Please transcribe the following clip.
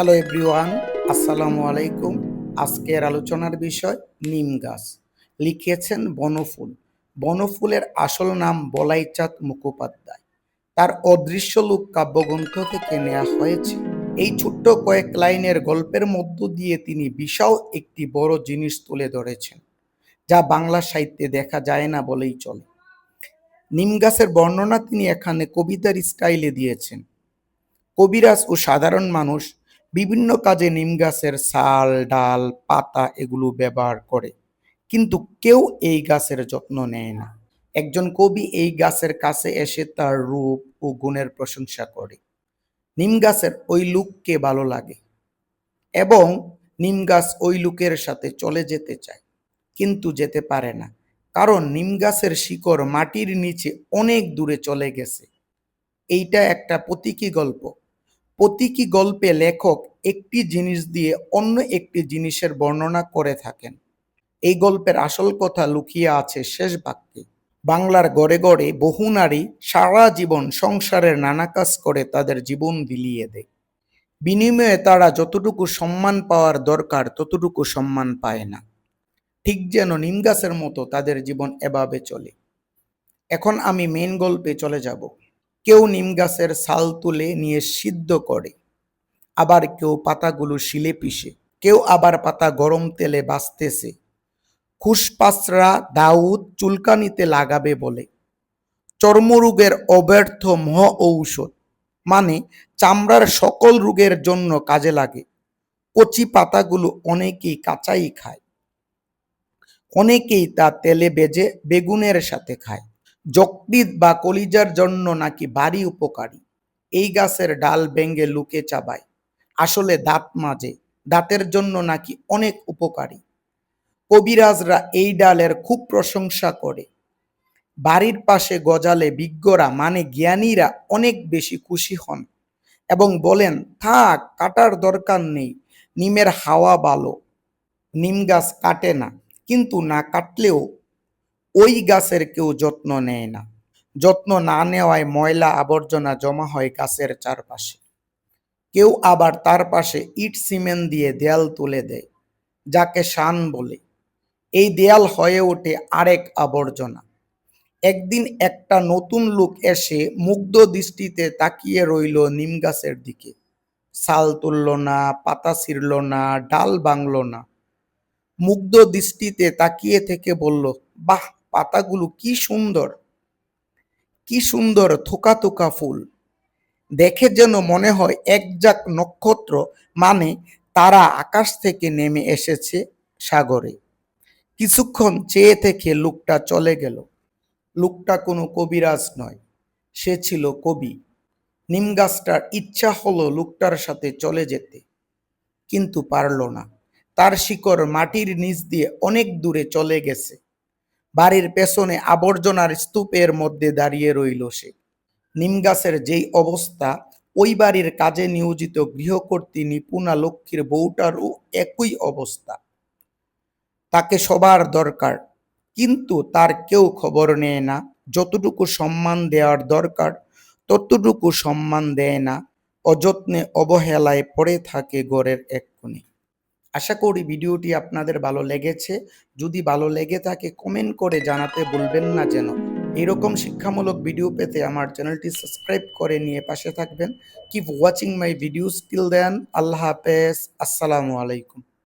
Hello everyone আসসালামু আলাইকুম আজকের আলোচনার বিষয় নিম গাছ। লিখেছেন বনফুল। বনফুলের আসল নাম বলাইচাঁদ মুখোপাধ্যায়। তার অদৃশ্য লোক কাব্যগ্রন্থ থেকে নেওয়া হয়েছে। এই ছোট্ট কয়েক লাইনের গল্পের মধ্য দিয়ে তিনি বিশাল একটি বড় জিনিস তুলে ধরেছেন, যা বাংলা সাহিত্যে দেখা যায় না বলেই চলে। নিম গাছের বর্ণনা তিনি এখানে কবিতার স্টাইলে দিয়েছেন। কবিরাজ ও সাধারণ মানুষ বিভিন্ন কাজে নিম গাছের ছাল, ডাল, পাতা এগুলো ব্যবহার করে। কিন্তু কেউ এই গাছের যত্ন নেয় না। একজন কবি এই গাছের কাছে এসে তার রূপ ও গুণের প্রশংসা করে। নিম গাছের ওই লুককে ভালো লাগে এবং নিম গাছ ওই লুকের সাথে চলে যেতে চায়, কিন্তু যেতে পারে না। কারণ নিম গাছের শিকড় মাটির নিচে অনেক দূরে চলে গেছে। এইটা একটা প্রতীকী গল্প। প্রতীকী গল্পে লেখক একটি জিনিস দিয়ে অন্য একটি জিনিসের বর্ণনা করে থাকেন। এই গল্পের আসল কথা লুকিয়ে আছে শেষ বাক্যে। বাংলার গড়ে গড়ে বহু নারী সারা জীবন সংসারের নানা কাজ করে তাদের জীবন বিলিয়ে দেয়। বিনিময়ে তারা যতটুকু সম্মান পাওয়ার দরকার ততটুকু সম্মান পায় না। ঠিক যেন নিম গাছের মতো তাদের জীবন এভাবে চলে। এখন আমি মেন গল্পে চলে যাব। কেউ নিম গাছের ছাল তুলে নিয়ে সিদ্ধ করে, আবার কেউ পাতাগুলো শিলে পিষে, কেউ আবার পাতা গরম তেলে বাঁচতেছে। খুশপাসরা দাউদ চুলকানিতে লাগাবে বলে, চর্মরোগের অব্যর্থ মহ ঔষধ মানে চামড়ার সকল রোগের জন্য কাজে লাগে। কচি পাতাগুলো অনেকেই কাঁচাই খায়, অনেকেই তা তেলে বেজে বেগুনের সাথে খায়। যকৃৎ বা কলিজার জন্য নাকি ভারী উপকারী। এই গাছের ডাল ভেঙ্গে লুকে চাবায়। আসলে দাঁত মাজে, দাঁতের জন্য নাকি অনেক উপকারী। কবিরাজরা এই ডালের খুব প্রশংসা করে। বাড়ির পাশে গজালে বিজ্ঞরা মানে জ্ঞানীরা অনেক বেশি খুশি হন এবং বলেন, থাক, কাটার দরকার নেই, নিমের হাওয়া ভালো। নিম গাছ কাটে না, কিন্তু না কাটলেও ওই গাছের কেউ যত্ন নেয় না। যত্ন না নেওয়ায় ময়লা আবর্জনা জমা হয় গাছের চারপাশে। কেউ আবার তার পাশে ইট সিমেন্ট দিয়ে দেয়াল তুলে দেয়, যাকে শান বলে। এই দেয়াল হয়ে ওঠে আরেক আবর্জনা। একদিন একটা নতুন লোক এসে মুগ্ধ দৃষ্টিতে তাকিয়ে রইল নিম গাছের দিকে। ছাল তুলল না, পাতা ছিঁড়ল না, ডাল ভাঙল না। মুগ্ধ দৃষ্টিতে তাকিয়ে থেকে বলল, বাহ পাতাগুলো কি সুন্দর কি সুন্দর থোকা থোকা ফুল। দেখে যেন মনে হয় একজাক নক্ষত্র মানে তারা আকাশ থেকে নেমে এসেছে সাগরে। কিছুক্ষণ চেয়ে থেকে লোকটা চলে গেল। লোকটা কোনো কবিরাজ নয়, সে ছিল কবি। নিম গাছটার ইচ্ছা হলো লোকটার সাথে চলে যেতে, কিন্তু পারল না। তার শিকড় মাটির নিচ দিয়ে অনেক দূরে চলে গেছে। বাড়ির পেছনে আবর্জনার স্তূপের মধ্যে দাঁড়িয়ে রইল সে। নিমগাছের যেই অবস্থা, ওই বাড়ির কাজে নিয়োজিত গৃহকর্ত্রী নিপুণা লক্ষ্মীর বউটারও একই অবস্থা। তাকে সবার দরকার, কিন্তু তার কেউ খবর নেয় না। যতটুকু সম্মান দেওয়ার দরকার, ততটুকু সম্মান দেয় না। অযত্নে অবহেলায় পড়ে থাকে গড়ের এক কোণে। আশা করি ভিডিওটি আপনাদের ভালো লেগেছে। যদি ভালো লেগে থাকে কমেন্ট করে জানাতে বলবেন না যেন। এরকম শিক্ষামূলক ভিডিও পেতে আমার চ্যানেলটি সাবস্ক্রাইব করে নিয়ে পাশে থাকবেন। Keep watching my video till then আল্লাহ হাফেজ। আসসালামু আলাইকুম।